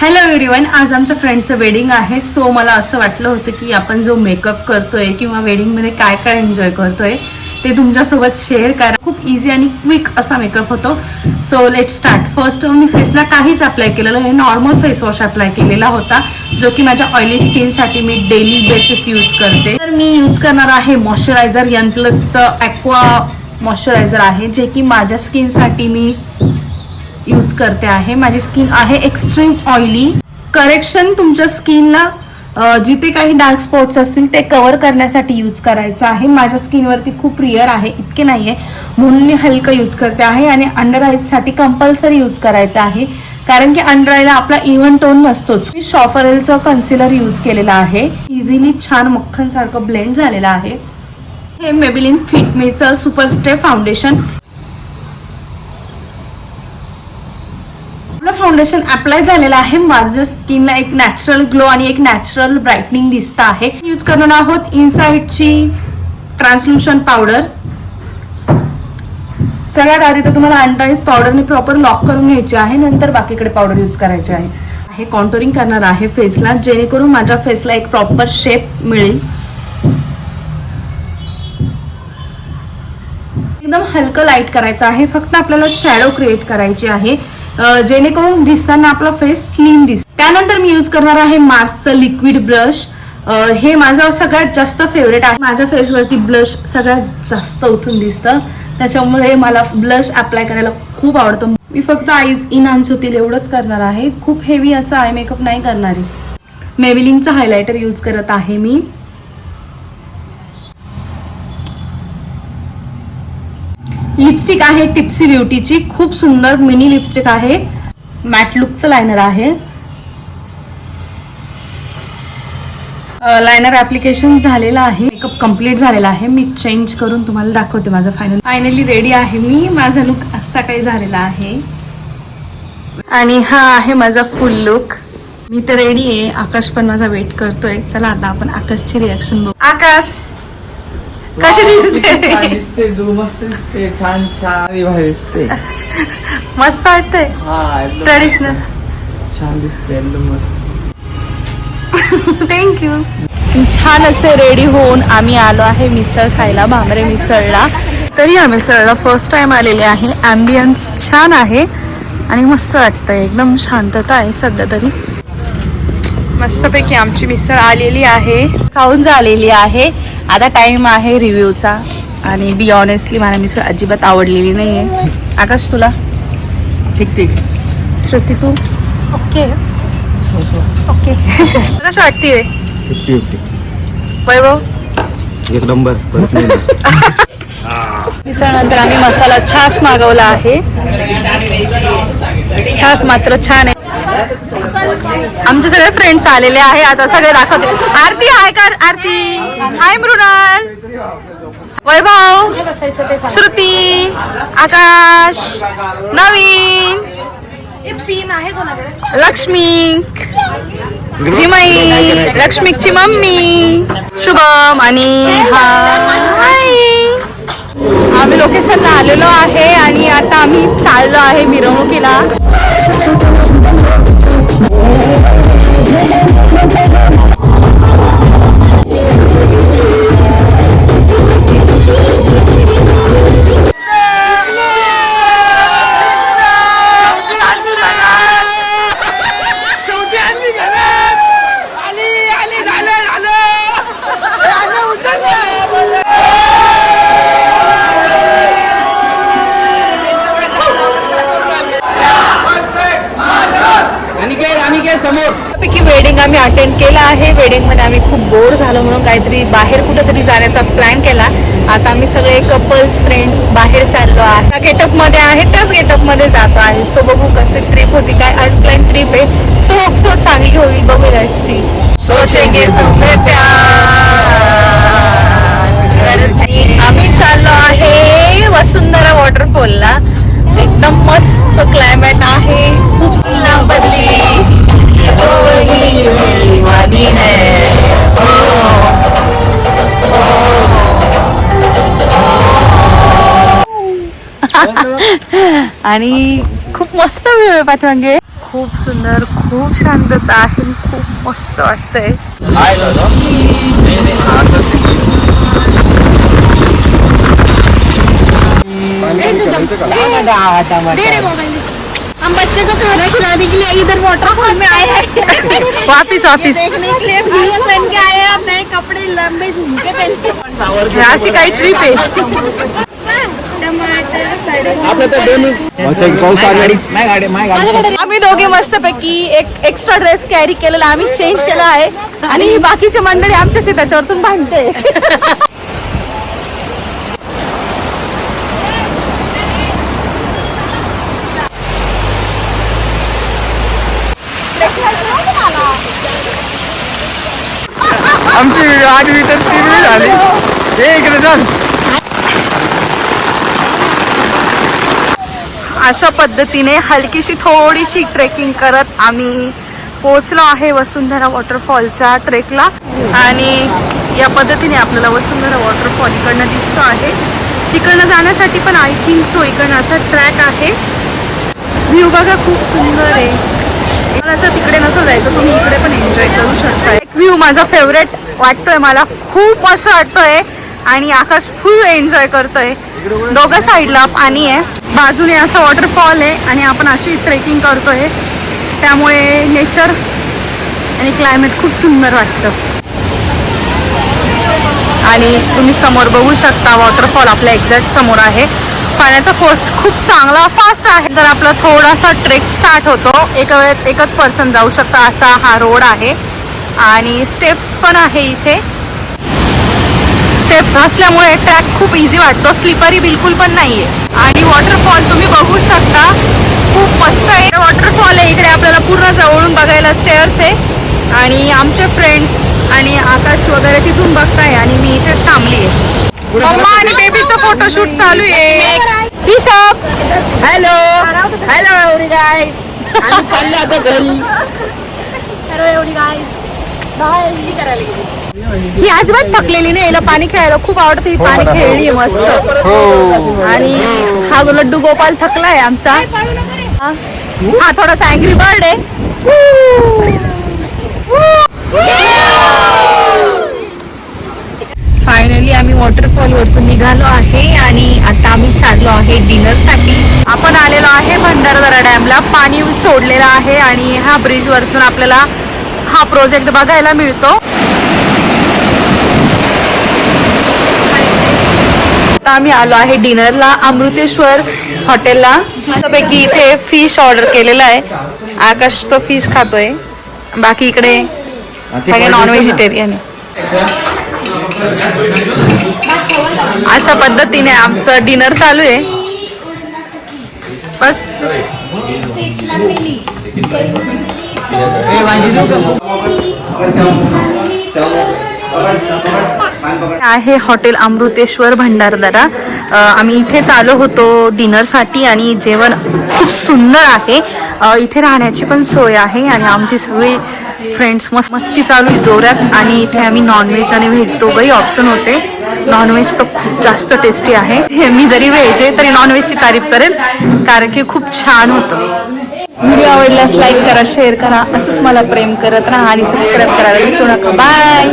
Hello everyone आज आमच्या फ्रेंडचं wedding आहे. सो मला असं वाटलं होतं की आपण जो मेकअप करतोय किंवा वेडिंगमध्ये काय काय एन्जॉय करतोय ते तुमच्यासोबत शेअर करा. खूप इझी आणि क्विक असा मेकअप होतो. सो लेट स्टार्ट फर्स्ट मी फेसला काहीच अप्लाय केलेलं हे नॉर्मल फेस वॉश अप्लाय केलेला होता जो की माझ्या ऑइली स्किनसाठी मी डेली बेसिस यूज करते. तर मी यूज करणार आहे मॉइश्चरायझर यन प्लसचं ॲक्वा मॉइश्चरायझर आहे जे की माझ्या स्किनसाठी मी यूज करते आहे. माझी स्किन आहे एक्स्ट्रीम ऑइली. करेक्शन तुमच्या स्किनला जिथे काही डार्क स्पॉट्स असतील ते कव्हर करण्यासाठी यूज करायचं आहे. माझ्या स्किनवरती खूप रिअर आहे इतके नाही आहे म्हणून मी हलकं यूज करते आहे आणि अंडर आईजसाठी कंपल्सरी यूज करायचं आहे. कारण की अंडर आयला आपला इव्हन टोन नसतोच. मी शॉफरेलचं कन्सिलर यूज केलेलं आहे. इझिली छान मक्खनसारखं ब्लेंड झालेलं आहे. हे मेबिलिन फिटमीचं सुपर स्टे फाउंडेशन आपलं फाउंडेशन अप्लाय झालेलं आहे. माझ्या स्किनला एक नॅचरल ग्लो आणि एक नॅचरल ब्राईटनिंग दिसत आहे. यूज करणार आहोत इनसाईडची ट्रान्सल्युशन पावडर सगळ्यात आधी तर तुम्हाला अँटाईज पावडरने प्रॉपर लॉक करून घ्यायची आहे. नंतर बाकीकडे पावडर यूज करायची आहे. हे कॉन्टोरिंग करणार आहे फेसला जेणेकरून माझ्या फेसला एक प्रॉपर शेप मिळेल. एकदम हलकं लाइट करायचं आहे. फक्त आपल्याला शॅडो क्रिएट करायची आहे. जेणेकरून दिसताना आपला फेस स्लिम दिस त्यानंतर मी यूज करणार आहे मार्सचं लिक्विड ब्रश हे माझं सगळ्यात जास्त फेवरेट आहे. माझ्या फेसवरती ब्लश सगळ्यात जास्त उठून दिसतं. त्याच्यामुळे मला ब्लश अप्लाय करायला खूप आवडतं. मी फक्त आईज इनहान्स होतील एवढंच करणार आहे. खूप हेवी असं आय मेकअप नाही करणार. आहे मेविलिंगचं हायलायटर यूज करत आहे मी. लिपस्टिक आहे टिप्सी ब्युटीची. खूप सुंदर मिनी लिपस्टिक आहे. मॅट लुकचं लायनर आहे. लायनर ऍप्लिकेशन झालेलं आहे. मेकअप कंप्लीट झालेला आहे. मी चेंज करून तुम्हाला दाखवते माझं फायनल फायनली रेडी आहे मी. माझा लुक असा काही झालेला आहे. आणि हा आहे माझा फुल लुक मी तर रेडी आहे. आकाश पण माझा वेट करतोय. चला आता आपण आकाशची रिॲक्शन बघू. आकाश! कशी दिसते? छान दिसते तू मस्त दिसते छान छान भारी दिसते. मस्त वाटतंय. हा एकदम छान दिसते एकदम मस्त. थँक्यू छान असे रेडी होऊन आम्ही आलो आहे मिसळ खायला भामरे मिसळला. तरी या मिसळला फर्स्ट टाइम आलेले आहे. ॲम्बियन्स छान आहे आणि मस्त वाटतंय. एकदम शांतता आहे सध्या तरी. मस्तपैकी आमची मिसळ आलेली आहे. खाऊन झालेली आहे. आता टाइम आहे रिव्ह्यूचा आणि बी ऑनेस्टली मला मिसळ अजिबात आवडलेली नाही आहे आकाश तुला? ठीक ठीक. श्रुती तू? ओके. ओके. कशी वाटते रे वैभव? एक नंबर. मिसळनंतर आम्ही मसाला छास मागवला आहे. छास मात्र छान आहे. आमचे सगळे फ्रेंड्स आलेले आहे आता सगळे दाखवते. आरती हाय कर आरती. हाय मृणाल. वैभव. श्रुती. आकाश. नवीन. लक्ष्मी. हिमाई लक्ष्मीची मम्मी. शुभम आणि हाय. आम्ही लोकेशनला आलेलो आहे आणि आता आम्ही चाललो आहे मिरवणुकीला. Oh, oh, आहे. वेडिंगमध्ये आम्ही खूप बोर झालो म्हणून काहीतरी बाहेर कुठेतरी जाण्याचा प्लॅन केला. आता आम्ही सगळे कपल्स फ्रेंड्स बाहेर चाललो आहे. त्या गेटअपमध्ये आहे त्याच गेटअपमध्ये जातो आहे. सो बघू कसे ट्रिप होती काय अनप्लॅन ट्रिप आहे. सो होप सो चांगली होईल. बघू सी सोचेंगे आम्ही चाललो आहे वसुंधरा वॉटरफॉलला एकदम मस्त क्लायमेट आहे. आणि खूप मस्त व्ह्यू आहे पाठीमागे. खूप सुंदर खूप शांतता आहे खूप मस्त वाटतंय. हम बच्चे को खाना खिलाने के लिए इधर वाटरफॉल में आए हैं. वापिस वापिस. देखने के लिए हील्स पहन के आए हैं आप नए कपड़े लंबे झुमके पहन के. अशी काही ट्रिप आहे. आम्ही दोघे मस्तपैकी एक एक्स्ट्रा ड्रेस कॅरी केलेला आम्ही चेंज केला आहे. आणि ही बाकीची मंडळी आमच्याशी त्याच्यावरतून भांडते. आमची आठवी तर तिरवी झाली हे इकडे चल. अशा पद्धतीने हलकीशी थोडीशी ट्रेकिंग करत आम्ही पोहोचलो आहे वसुंधरा वॉटरफॉलच्या ट्रेकला आणि या पद्धतीने आपल्याला वसुंधरा वॉटरफॉल इकडनं दिसतो आहे. तिकडनं जाण्यासाठी पण आय थिंक सो इकडनं असा ट्रॅक आहे. व्ह्यू बघा खूप सुंदर आहे. मला तिकडे नसं जायचं तुम्ही इकडे पण एन्जॉय करू शकता. एक व्ह्यू माझा फेवरेट वाटतोय मला. खूप असं वाटतोय. आणि आकाश फुल एन्जॉय करतोय. दोघं साईडला पाणी आहे. बाजूने असं वॉटरफॉल आहे आणि आपण अशी ट्रेकिंग करतोय. त्यामुळे नेचर आणि क्लायमेट खूप सुंदर वाटतं. आणि तुम्ही समोर बघू शकता वॉटरफॉल आपल्या एक्झॅक्ट समोर आहे. पाण्याचा फोर्स खूप चांगला फास्ट आहे. तर आपला थोडासा ट्रेक स्टार्ट होतो. एका वेळेस एकच पर्सन जाऊ शकता असा हा रोड आहे. आणि स्टेप्स पण आहे इथे. स्टेप्स असल्यामुळे ट्रॅक खूप इझी वाटतो. स्लिपरी बिलकुल पण नाहीये. आणि वॉटरफॉल तुम्ही बघू शकता. खूप मस्त आहे. वॉटरफॉल आहे. इकडे आपल्याला पूर्ण जवळून बघायला स्टेअर्स आहे. आणि आमचे फ्रेंड्स आणि आकाश वगैरे तिथून बघताय आणि मी इथेच थांबली आहे मम्मा आणि बेबीचा फोटोशूट चालू आहे. हॅलो हॅलो एवढी काय आम्ही चाललो आता घरी. ही अजिबात थकलेली नाही. हिला पाणी खेळायला खूप आवडतं. ही पाणी खेळली मस्त. हो. आणि हा लड्डू गोपाल थकलाय आमचा. हा. हा थोडासा अँग्री बर्ड आहे. फायनली आम्ही वॉटरफॉल वरतून निघालो आहे आणि आता आम्ही चाललो आहे डिनरसाठी आपण आलेलो आहे भंडारदरा डॅमला पाणी सोडलेलं आहे आणि ह्या ब्रिज वरतून आपल्याला हा प्रोजेक्ट बघायला मिळतो. आता आम्ही आलो आहे डिनरला अमृतेश्वर हॉटेलला. मस्तपैकी इथे फिश ऑर्डर केलेला आहे. आकाश तो फिश खातोय. बाकी इकडे सगळे नॉन व्हेजिटेरियन अशा पद्धतीने आमचं डिनर चालू आहे. बस. आहे हॉटेल अमृतेश्वर भंडारदरा. आम्ही इथेच आलो होतो डिनरसाठी आणि जेवण खूप सुंदर आहे. इथे राहण्याची पण सोय आहे आणि आमची सगळी फ्रेंड्स मस्त मस्ती चालू आहे जोरात आणि इथे आम्ही नॉनव्हेज आणि व्हेज दोघंही ऑप्शन होते. नॉनव्हेज तर खूप जास्त टेस्टी आहे. मी जरी व्हेज आहे तरी नॉनव्हेजची तारीफ करेल कारण की खूप छान होतं. व्हिडिओ आवडल्यास लाईक करा शेअर करा असंच मला प्रेम करत राहा आणि सबस्क्राईब करायला विसरू नका. बाय